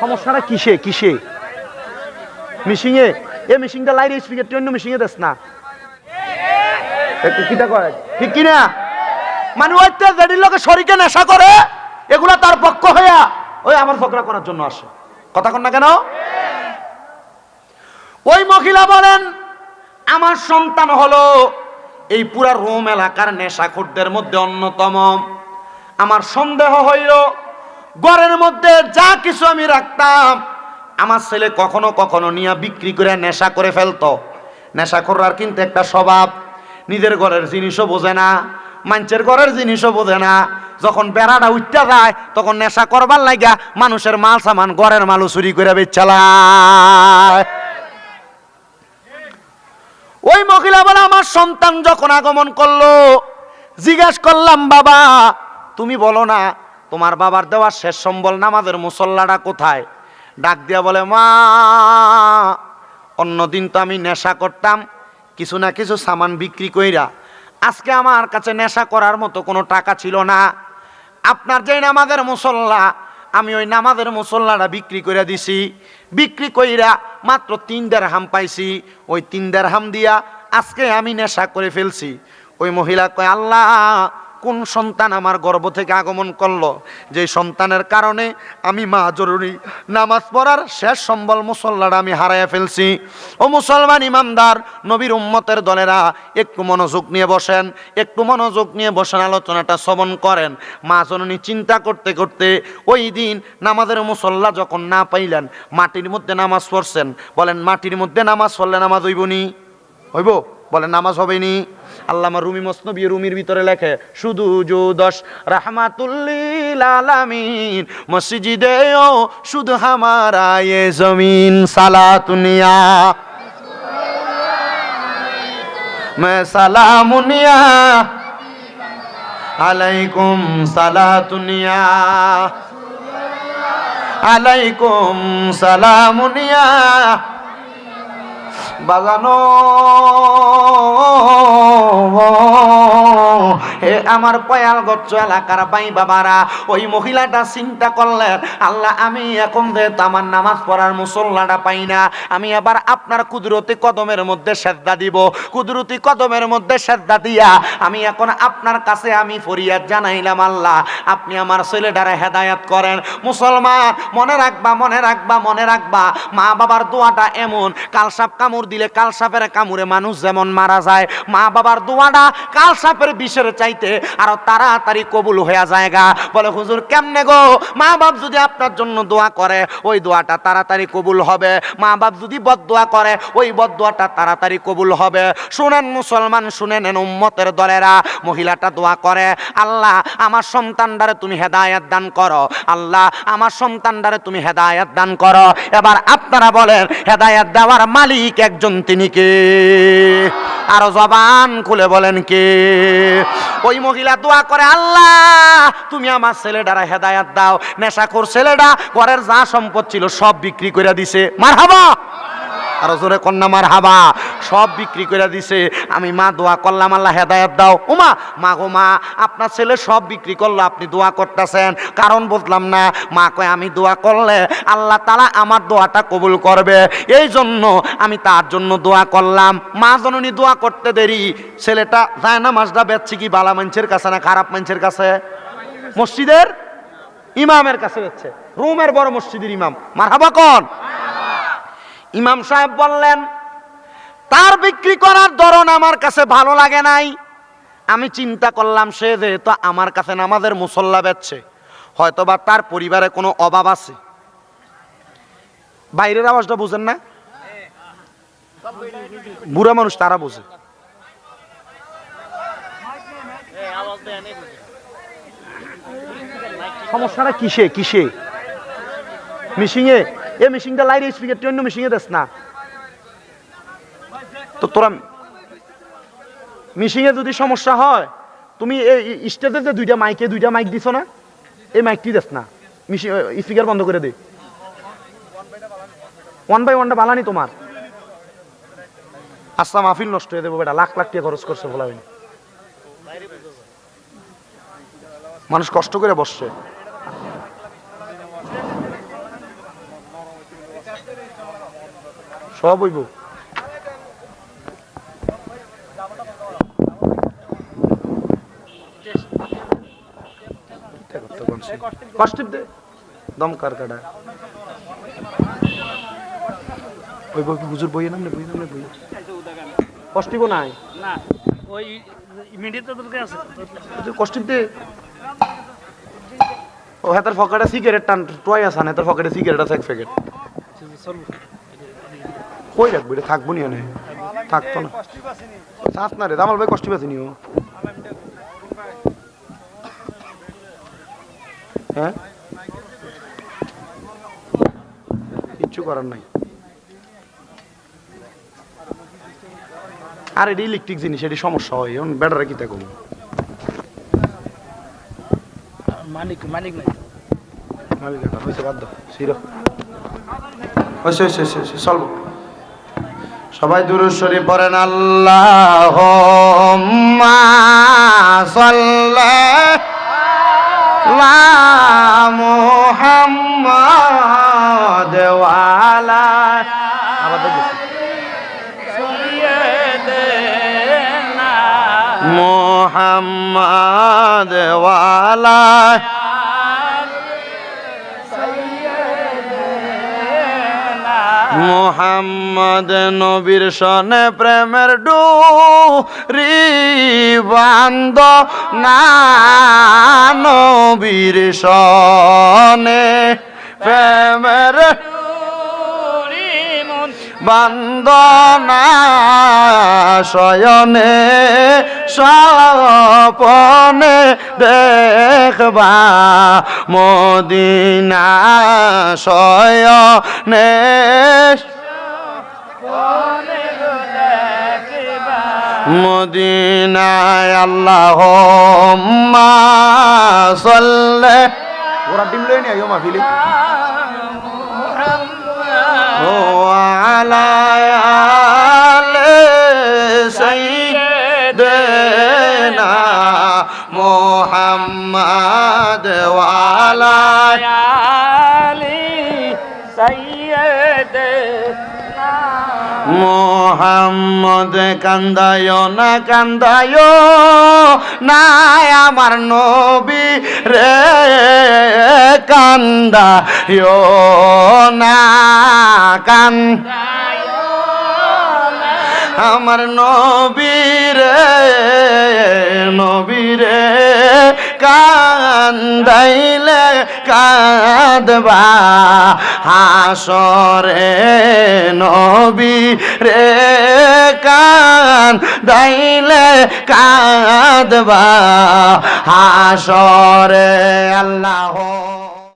সমস্যাটা কিসে কিসে? মিশিংয়ে এ মিশিংটা লাইরে স্পিকার অন্য মিশিংয়ে না। কিটা করে ঠিক মানে ওই লোকে শরীকে নেশা করে, এগুলা তার পক্ষ হইয়া ওই আমার ঝগড়া করার জন্য আসে। কথা কন না কেন? ওই মহিলা বলেন, আমার সন্তান হলো এই পুরা রোম এলাকার নেশাখোরদের মধ্যে অন্যতম। আমার সন্দেহ হইল ঘরের মধ্যে যা কিছু আমি রাখতাম, আমার ছেলে কখনো কখনো নিয়ে বিক্রি করে নেশা করে ফেলতো। নেশা করার কিন্তু একটা স্বভাব, নিজের ঘরের জিনিসও বোঝে না, মানুষের ঘরের জিনিসও বোঝে না। যখন বেড়াটা উঠতে যায়, তখন নেশা করবার লাগা মানুষের মাল সামান ঘরের মালও চুরি করে বেচালায় ওই মহিলা বলে, আমার সন্তান যখন আগমন করল, জিজ্ঞাসা করলাম, বাবা, তুমি বলো না তোমার বাবার দেওয়া শেষ সম্বল নামাজের মুসল্লাটা কোথায়? ডাক দিয়া বলে, মা, অন্যদিন তো আমি নেশা করতাম, কিছু না কিছু সামান বিক্রি কইরা। আজকে আমার কাছে নেশা করার মতো কোনো টাকা ছিল না। আপনার যে নামাজের মুসল্লা, আমি ওই নামাজের মুসল্লাটা বিক্রি করে দিছি। বিক্রি কইরা মাত্র তিন দেড় হাম পাইছি। ওই তিন দেড় হাম দিয়া আজকে আমি নেশা করে ফেলছি। ওই মহিলা কয়, আল্লাহ কোন সন্তান আমার গর্ভ থেকে আগমন করল? যে সন্তানের কারণে আমি মা জরুরি। নামাজ পড়ার শেষ সম্বল মুসল্লাটা আমি হারাইয়া ফেলছি। ও মুসলমান ইমানদার নবীর উম্মতের দলেরা, একটু মনোযোগ নিয়ে বসেন, একটু মনোযোগ নিয়ে বসেন, আলোচনাটা শ্রবণ করেন। মা জননী চিন্তা করতে করতে ওই দিন নামাজের মুসল্লা যখন না পাইলেন, মাটির মধ্যে নামাজ পড়ছেন। বলেন, মাটির মধ্যে নামাজ পড়লে নামাজ হইবনি? হইব। বলে নামাজ হবে নি আল্লামা রুমি মসনবী রুমির ভিতরে লেখে শুধু জো দশ রাহমাতুল্লিল আলামিন মসজিদে ও শুধু হামারা এ জমিন সালাতুনিয়া मैं सलामुनिया আলাইকুম সালাতুনিয়া আলাইকুম সালামুনিয়া বাজানো Allah. আমার পয়াল গচ্ছ এলাকার বাই বাবারা, ওই মহিলাটা চিন্তা করলেন, আল্লাহ, আমি এখন যেহেতু আমার নামাজ পড়ার মুসল্লাটা পাই না, আমি আবার আপনার কুদরতি কদমের মধ্যে শ্রদ্ধা দিব। কুদরতি কদমের মধ্যে শ্রদ্ধা দিয়া আমি এখন আপনার কাছে আমি ফরিয়াদ জানাইলাম, আল্লাহ, আপনি আমার ছেলেটারে হেদায়াত করেন। মুসলমান, মনে রাখবা মনে রাখবা মনে রাখবা মা বাবার দোয়াটা এমন, কালসাপ কামড় দিলে কালসাপের কামড়ে মানুষ যেমন মারা যায় মা বাবার দোয়াটা কালসাপের বিষের চাইতে আরও তাড়াতাড়ি কবুল হয়ে যায়গা। বলে, হুজুর, কেমনে গো? মা বাপ যদি আপনার জন্য দোয়া করে, ওই দোয়াটা তাড়াতাড়ি কবুল হবে। মা বাপ যদি বদদোয়া করে, ওই বদদোয়াটা তাড়াতাড়ি কবুল হবে। শুনেন মুসলমান শুনে নেন উম্মতের দলেরা, মহিলাটা দোয়া করে, আল্লাহ, আমার সন্তানটারে তুমি হেদায়াত দান করো। আল্লাহ, আমার সন্তানটারে তুমি হেদায়াত দান করো। এবার আপনারা বলেন, হেদায়াত দেওয়ার মালিক একজন তিনি কে? আরও জবান খুলে বলেন কে? ওই মহিলা দোয়া করে, আল্লাহ, তুমি আমার ছেলেডারা হেদায়াত দাও। নেশাখোর ছেলেডা ঘরের যা সম্পদ ছিল সব বিক্রি করে দিছে। মার হাবা আরও জোরে কন্যা মার হাবা সব বিক্রি করে দিছে। আমি মা দোয়া করলাম, আল্লাহ হেদায়ত দাও। ওমা মা গো মা, আপনার ছেলে সব বিক্রি করল, আপনি দোয়া করতেছেন। কারণ বুঝলাম না, মা কয়, আমি দোয়া করলে আল্লাহ তালা আমার দোয়াটা কবুল করবে। এই জন্য আমি তার জন্য দোয়া করলাম। মা জননী দোয়া করতে দেরি। ছেলেটা যায় না, মাছটা বেচছে কি? বালা মানুষের কাছে না খারাপ মানুষের কাছে? মসজিদের ইমামের কাছে বেচছে। রুমের বড় মসজিদের ইমাম। মার হাবা কন? ইমাম সাহেব বললেন, তার বিক্রি করার ধরন আমার কাছে ভালো লাগে নাই। আমি চিন্তা করলাম সে যেহেতু আমার কাছে নামাজের মুসল্লা বেচছে, হয়তোবা তার পরিবারে কোনো অভাব আছে। বাইরের আওয়াজটা বুঝেন না? বুড়া মানুষ তারা বোঝে। সমস্যাটা কিসে? কিসে? মিশিংয়ে? এ মিশিংটা লাইরে স্পিকার অন্য মিশিংয়ে দেস না। তো তোরা মিশিংয়ে যদি সমস্যা হয়, তুমি এই স্টেজে যে দুইটা মাইকে দুইটা মাইক দিছ না, এই মাইকটি দেস না। স্পিকার বন্ধ করে দে। ওয়ান বাই ওয়ানটা বালানি তোমার। আচ্ছা মাহফিল নষ্ট হয়ে দেবো বেটা, লাখ লাখ টাকা খরচ করছে বলা হয়নি মানুষ কষ্ট করে বসছে। সব হইব। কষ্টিপ দে। দম কার কাটা। ওই বই বুঝুর বইয়ে নাম নে বইয়ে নাম নে বইয়ে কষ্টিব নাই? না ওই ইমিডিয়েট তোদের আছে। কষ্টিপ দে। ও হেতার ফকেটে সিগারেট টান টয় আসান হেতার ফকেটে সিগারেট আছে এক প্যাকেট কই রাখব? এটা থাকব নি এনে। থাকতো না। চাস না রে দামাল ভাই কষ্ট পেয়েছি নিও হ্যাঁ? কিচ্ছু করার নাই। আর এটি ইলেকট্রিক জিনিস এটি সমস্যা হয়। এখন ব্যাটারে কি থাকুন মালিক মালিক নাই। মালিক হয়েছে বাদ দাও। সিরো। হয়েছে হয়েছে হয়েছে হয়েছে সবাই দুরুশ্বরী পড়েন আল্লাহ মোহাম্মদ ওয়ালা আবার দেখেছি মোহাম্মদ মোহাম্মদ নবীর সনে প্রেমের ডু রি বান্দ না নবীর সনে প্রেমের বান্দনা শয়নে সপনে দেখবা মদিনা শয়নে মদিনায় আল্লাহ সল্লে। ওরা ডিম লই নি আইও মাহফিলি ও আলায়ালে সাইয়্যিদানা মুহাম্মদ ওয়ালা মোহাম্মদ কান্দায় না কান্দায় না আমার নবী রে কান্দায় না কান আমার নবীরে নবীরে কান্দাইলে কাঁদবা। হাসরে নবী রে কান দাইলে কাঁদবা। হাসরে আল্লাহ